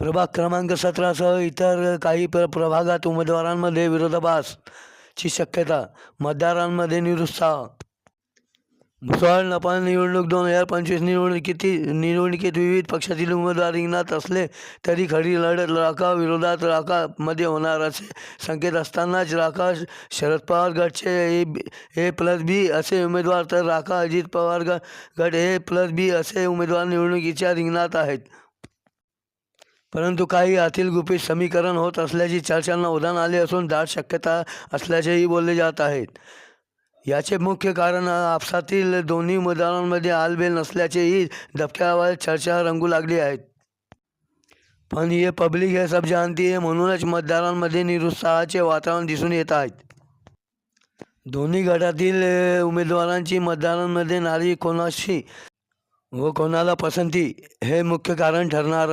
प्रभाग क्रमांक सतरासह इतर काही प्र प्रभागात उमेदवारांमध्ये विरोधाभास ची शक्यता. मतदारांमध्ये निरुत्साह. मुसळ नफा निवडणूक दोन हजार पंचवीस निवडणुकीत निवडणुकीत विविध पक्षातील उमेदवार रिंगणात असले तरी खरी लढत राखा विरोधात राखामध्ये होणार असे संकेत असतानाच राखा शरद पवार गटचे ए ए प्लस बी असे उमेदवार तर राखा अजित पवार ग गट ए प्लस बी असे उमेदवार निवडणुकीच्या रिंगणात आहेत. परंतु काही आतील गुपित समीकरण होत असल्याची चर्चांना उदाहरण आले असून दाट शक्यता असल्याचेही बोलले जात आहेत. याचे मुख्य कारण आपसातील दोन्ही मतदारांमध्ये आलबेल नसल्याचेही दबक्यावर चर्चा रंगू लागली आहेत. पण हे पब्लिक हे सब जानती आहे म्हणूनच मतदारांमध्ये निरुत्साहाचे वातावरण दिसून येत आहेत दोन्ही गटातील उमेदवारांची मतदारांमध्ये नारी कोणाशी व कोणाला पसंती हे मुख्य कारण ठरणार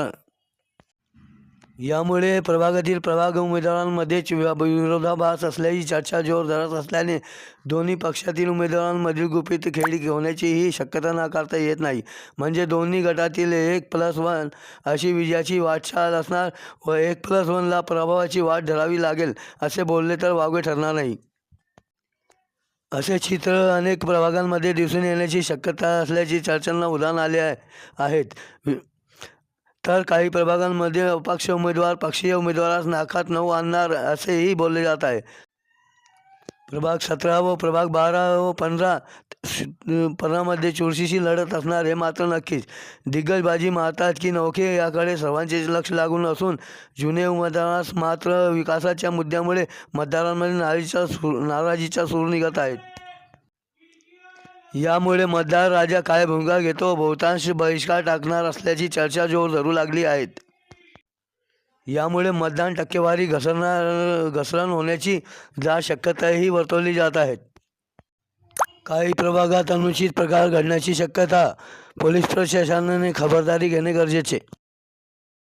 यामुळे प्रभागातील प्रभाग उमेदवारांमध्येच विरोधाभास असल्याची चर्चा जोर धरत असल्याने दोन्ही पक्षातील उमेदवारांमधील गुपित खेळी होण्याचीही शक्यता नाकारता येत नाही. म्हणजे दोन्ही गटातील एक प्लस वन अशी विजयाची वाटचाल असणार व एक प्लस वनला प्रभावाची वाट धरावी लागेल असे बोलले तर वावगे ठरणार नाही. असे चित्र अनेक प्रभागांमध्ये दिसून येण्याची शक्यता असल्याची चर्चांना उदाहरण आले आहे. आहेत. तर काही प्रभागांमध्ये अपक्ष उमेदवार पक्षीय उमेदवारास नाकात नऊ आणणार असेही बोलले जात आहे. प्रभाग सतरा व प्रभाग बारा व पंधरा पंधरामध्ये चुरशीशी लढत असणार हे मात्र नक्कीच. दिग्गजबाजी मारतात की नौके याकडे सर्वांचे लक्ष लागून असून जुने उमेदवारास मात्र विकासाच्या मुद्द्यामुळे मतदारांमध्ये नाराजीचा सूर नाराजीचा सूर निघत आहेत. यामुळे मतदार राजा काय भूमिका घेतो. बहुतांश बहिष्कार टाकणार असल्याची चर्चा जोर धरू लागली आहेत. यामुळे मतदान टक्केवारी घसरणार घसरण होण्याची जा शक्यताही वर्तवली जात आहेत. काही प्रभागात अनुचित प्रकार घडण्याची शक्यता पोलीस प्रशासनाने खबरदारी घेणे गरजेचे.